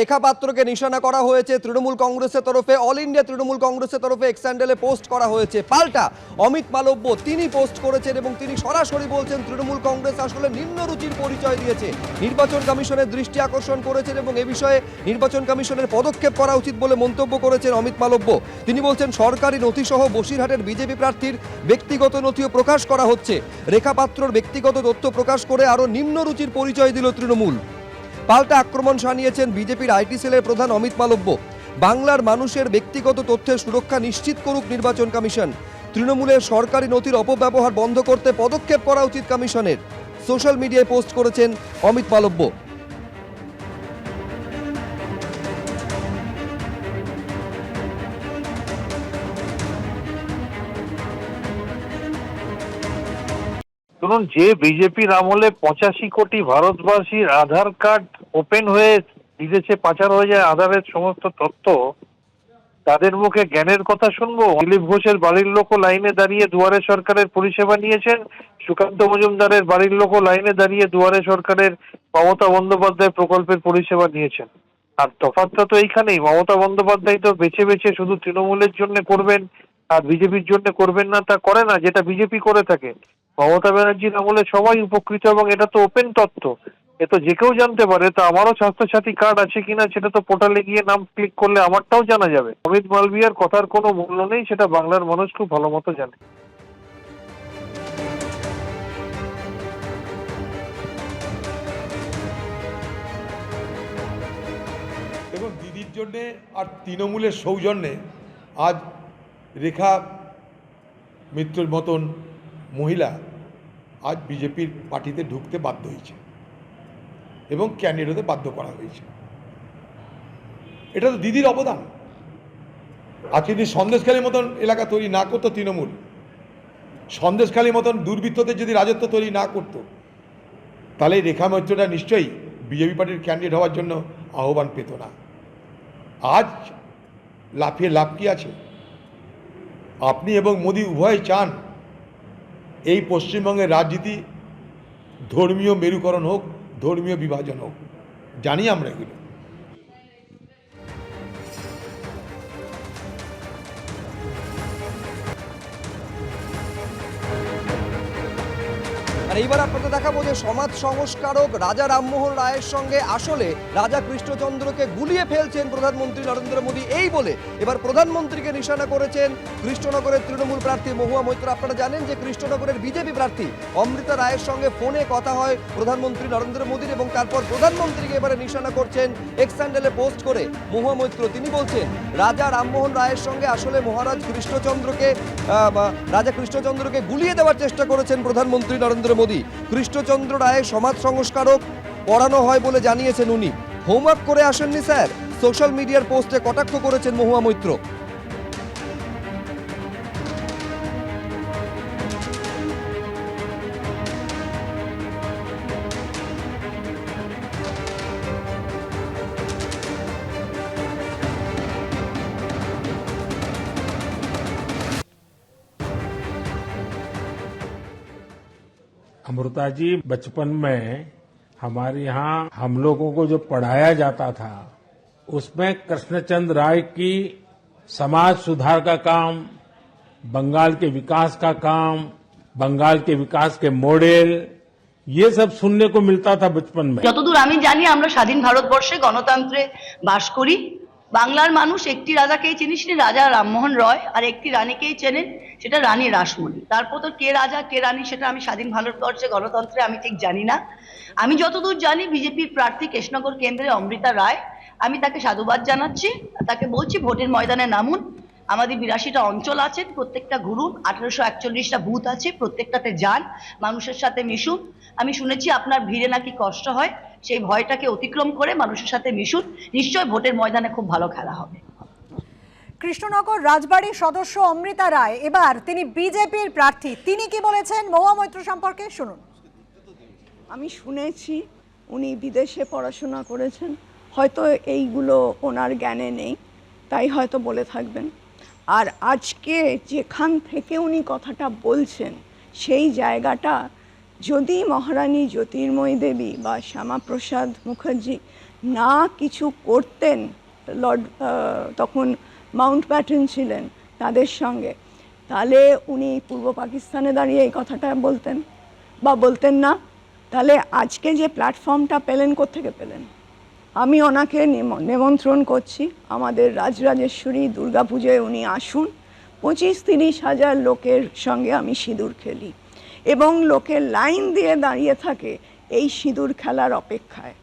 রেখা পাত্রকে নিশানা করা হয়েছে তৃণমূল কংগ্রেসের তরফে অল ইন্ডিয়া তৃণমূল কংগ্রেসের তরফে এক্স্যান্ডেলে পোস্ট করা হয়েছে। পাল্টা, অমিত মালব্য, তিনি পোস্ট করেছেন এবং তিনি সরাসরি বলছেন তৃণমূল কংগ্রেস আসলে নিম্ন রুচির পরিচয় দিয়েছে। নির্বাচন কমিশনের দৃষ্টি আকর্ষণ করেছেন এবং এ বিষয়ে নির্বাচন কমিশনের পদক্ষেপ করা উচিত বলে মন্তব্য করেছেন অমিত মালব্য। তিনি বলছেন, সরকারি নথিসহ বসিরহাটের বিজেপি প্রার্থীর ব্যক্তিগত নথিও প্রকাশ করা হচ্ছে। রেখা পাত্রর ব্যক্তিগত তথ্য প্রকাশ করে আরও নিম্ন রুচির পরিচয় দিল তৃণমূল। পাল্টা আক্রমণ সানিয়েছেন বিজেপির আইটি সেলের প্রধান অমিত মালব্য। বাংলার মানুষের ব্যক্তিগত তথ্যের সুরক্ষা নিশ্চিত করুক নির্বাচন কমিশন। তৃণমূলের সরকারি নথির অপব্যবহার বন্ধ করতে পদক্ষেপ করা উচিত কমিশনের। সোশ্যাল মিডিয়ায় পোস্ট করেছেন অমিত মালব্য। শুনুন, যে বিজেপির আমলে পঁচাশি কোটি ভারতবাসীর আধার কার্ড ওপেন হয়ে বিদেশে পাচার হয়ে যায়, আধারের সমস্ত তথ্য, তাদের মুখে জ্ঞানের কথা শুনব? দিলীপ ঘোষের বাড়ির লোক লাইনে দাঁড়িয়ে দুয়ারে সরকারের পরিষেবা নিয়েছেন। সুকান্ত মজুমদারের বাড়ির লোকও লাইনে দাঁড়িয়ে দুয়ারে সরকারের মমতা বন্দ্যোপাধ্যায় প্রকল্পের পরিষেবা নিয়েছেন। আর তফাৎটা তো এইখানেই, মমতা বন্দ্যোপাধ্যায় তো বেছে বেছে শুধু তৃণমূলের জন্য করবেন। আর বিজেপির জন্য করবেন না, তা করে না, যেটা বিজেপি করে থাকে। মমতা ব্যানার্জির আমলে সবাই উপকৃত এবং এটা তো ওপেন তথ্য এ তো যে কেউ জানতে পারে, তা আমারও স্বাস্থ্যসাথী কার্ড আছে কিনা সেটা তো পোর্টালে গিয়ে নাম ক্লিক করলে আমারটাও জানা যাবে। অমিত মালবিয়ার কথার কোনো মূল্য নেই, সেটা বাংলার মানুষ খুব ভালো মতো জানে। এবং দিদির জন্যে আর তৃণমূলের সৌজন্যে আজ রেখা মিত্রর মতন মহিলা আজ বিজেপির পার্টিতে ঢুকতে বাধ্য হয়েছে এবং ক্যান্ডিডেট হতে বাধ্য করা হয়েছে। এটা তো দিদির অবদান। আজকে যদি সন্দেশখালীর মতন এলাকা তৈরি না করতো তৃণমূল, সন্দেশখালীর মতন দুর্বৃত্তদের যদি রাজত্ব তৈরি না করতো, তাহলে রেখা মৈত্রটা নিশ্চয়ই বিজেপি পার্টির ক্যান্ডিডেট হওয়ার জন্য আহ্বান পেত না। আজ লাফিয়ে লাভ কি আছে? আপনি এবং মোদী উভয় চান এই পশ্চিমবঙ্গের রাজনীতি ধর্মীয় মেরুকরণ হোক, ধর্মীয় বিভাজন হোক। জানি আমরা এগুলো। আর এইবার আপনাদের দেখাবো যে সমাজ সংস্কারক রাজা রামমোহন রায়ের সঙ্গে আসলে রাজা কৃষ্ণচন্দ্রকে গুলিয়ে ফেলছেন প্রধানমন্ত্রী নরেন্দ্র মোদী এই বলে এবার প্রধানমন্ত্রীকে নিশানা করেছেন কৃষ্ণনগরের তৃণমূল প্রার্থী মহুয়া মৈত্র। আপনারা জানেন যে কৃষ্ণনগরের বিজেপি প্রার্থী অমৃতা রায়ের সঙ্গে ফোনে কথা হয় প্রধানমন্ত্রী নরেন্দ্র মোদীর এবং তারপর প্রধানমন্ত্রীকে এবারে নিশানা করছেন এক্স স্যান্ডেলে পোস্ট করে মহুয়া মৈত্র। তিনি বলছেন রাজা রামমোহন রায়ের সঙ্গে আসলে মহারাজ কৃষ্ণচন্দ্রকে রাজা কৃষ্ণচন্দ্রকে গুলিয়ে দেওয়ার চেষ্টা করেছেন প্রধানমন্ত্রী নরেন্দ্র মোদী। কৃষ্ণচন্দ্র রায়ের সমাজ সংস্কারক পড়ানো হয় বলে জানিয়েছেন উনি। হোমওয়ার্ক করে আসেননি, স্যার। সোশ্যাল মিডিয়ার পোস্টে কটাক্ষ করেছেন মহুয়া মৈত্র। अमृता जी बचपन में हमारे यहाँ हम लोगों को जो पढ़ाया जाता था उसमें कृष्णचंद्र राय की समाज सुधार का काम बंगाल के विकास का काम बंगाल के विकास के मॉडल ये सब सुनने को मिलता था बचपन में যতদূর আমি জানি আমরা স্বাধীন ভারতবর্ষে গণতন্ত্রে বাস করি বাংলার মানুষ একটি রাজাকেই চিনি সেটি রাজা রামমোহন রয়, আর একটি রানীকেই চেনেন, সেটা রানী রাসমণি। তারপর তো কে রাজা, কে রানী, সেটা আমি স্বাধীন ভারতবর্ষে গণতন্ত্রে আমি ঠিক জানি না। আমি যতদূর জানি, বিজেপির প্রার্থী কৃষ্ণনগর কেন্দ্রে অমৃতা রায়। আমি তাকে সাধুবাদ জানাচ্ছি তাকে বলছি, ভোটের ময়দানে নামুন। আমাদের বিরাশিটা অঞ্চল আছে, প্রত্যেকটা ঘুরুন আঠারোশো একচল্লিশটা বুথ আছে, প্রত্যেকটাতে যান, মানুষের সাথে মিশুন। আমি শুনেছি, আপনার ভিড়ে নাকি কষ্ট হয়? সেই ভয়টাকে অতিক্রম করে মানুষের সাথে মিশুন নিশ্চয় ভোটের ময়দানে খুব ভালো খেলা হবে। কৃষ্ণনগর রাজবাড়ির সদস্য অমৃতা রায় এবার তিনি বিজেপির প্রার্থী। তিনি কি বলেছেন? মহুয়া মৈত্র সম্পর্কে শুনুন। আমি শুনেছি উনি বিদেশে পড়াশোনা করেছেন। হয়তো এইগুলো ওনার জ্ঞানে নেই তাই হয়তো বলে থাকবেন। আর আজকে যেখান থেকে উনি কথাটা বলছেন সেই জায়গাটা যদি মহারানী জ্যোতির্ময়ী দেবী বা শ্যামাপ্রসাদ মুখার্জি না কিছু করতেন, লর্ড তখন মাউন্ট ব্যাটেন ছিলেন তাদের সঙ্গে, তাহলে উনি পূর্ব পাকিস্তানে দাঁড়িয়ে এই কথাটা বলতেন? বা বলতেন না, তাহলে আজকে যে প্ল্যাটফর্মটা পেলেন, কোত্থেকে পেলেন? আমি ওনাকে নিম- নিমন্ত্রণ করছি, আমাদের রাজরাজেশ্বরী দুর্গাপুজোয় উনি আসুন, পঁচিশ তিরিশ হাজার লোকের সঙ্গে আমি সিঁদুর খেলি। এবং লোকে লাইন দিয়ে দাঁড়িয়ে থাকে এই সিঁদুর খেলার অপেক্ষায়।